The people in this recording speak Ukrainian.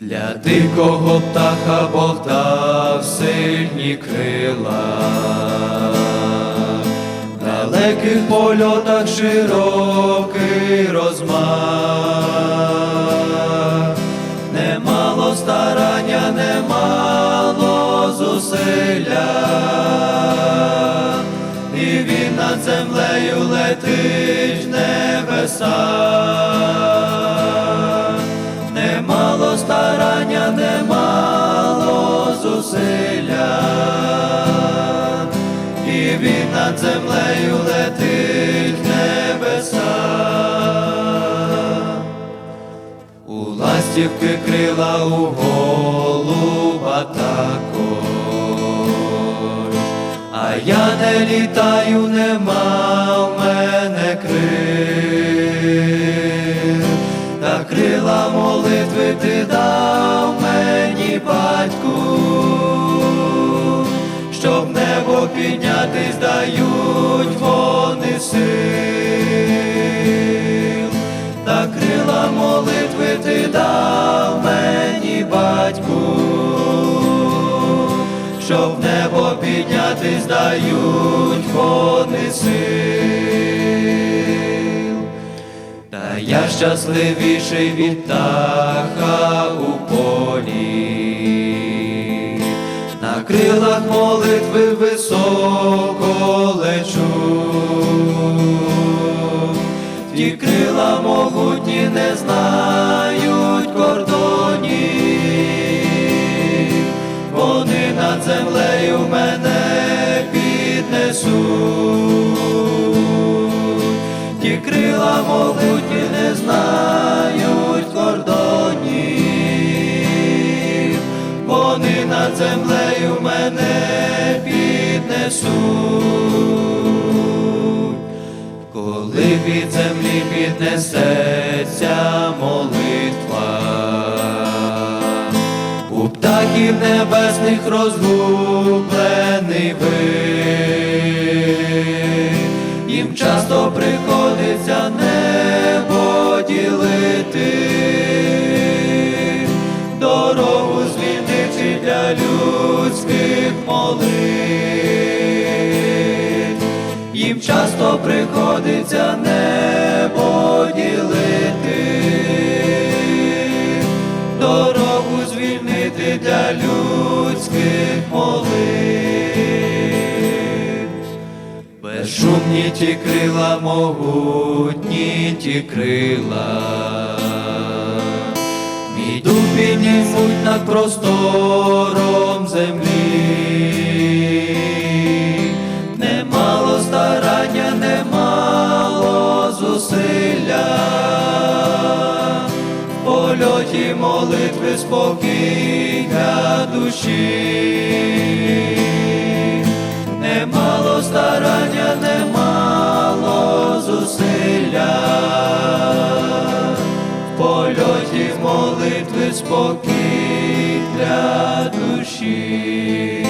Для дикого птаха Бог дав сильні крила, в далеких польотах широкий розмах, немало старання, немало зусилля, і він над землею летить в небеса старання, немало зусилля, і він над землею летить небеса. У ластівки крила у голуба також, а я не літаю, нема в мене крил, крила молитви ти дав батьку, щоб небо піднятись дають вони сил, та крила молитви ти дав мені, батьку, щоб небо піднятись дають вони сил. Та я щасливіший від птаха у полі, крилах молитви високо лечу, ті крила могутні не знають кордонів, вони над землею мене піднесуть. Ті крила могутні не знають кордонів, вони над землею мене піднесуть, коли від землі піднесеться молитва. У птахів небесних розгублений вид, їм часто приходиться небо ділити, Приходиться небо ділити, дорогу звільнити для людських молитв. Безшумні ті крила, могутні ті крила, мій дух піднімуть над простором зусилля, в польоті молитви спокій для душі. Немало старання, немало зусилля, в польоті молитви спокій для душі.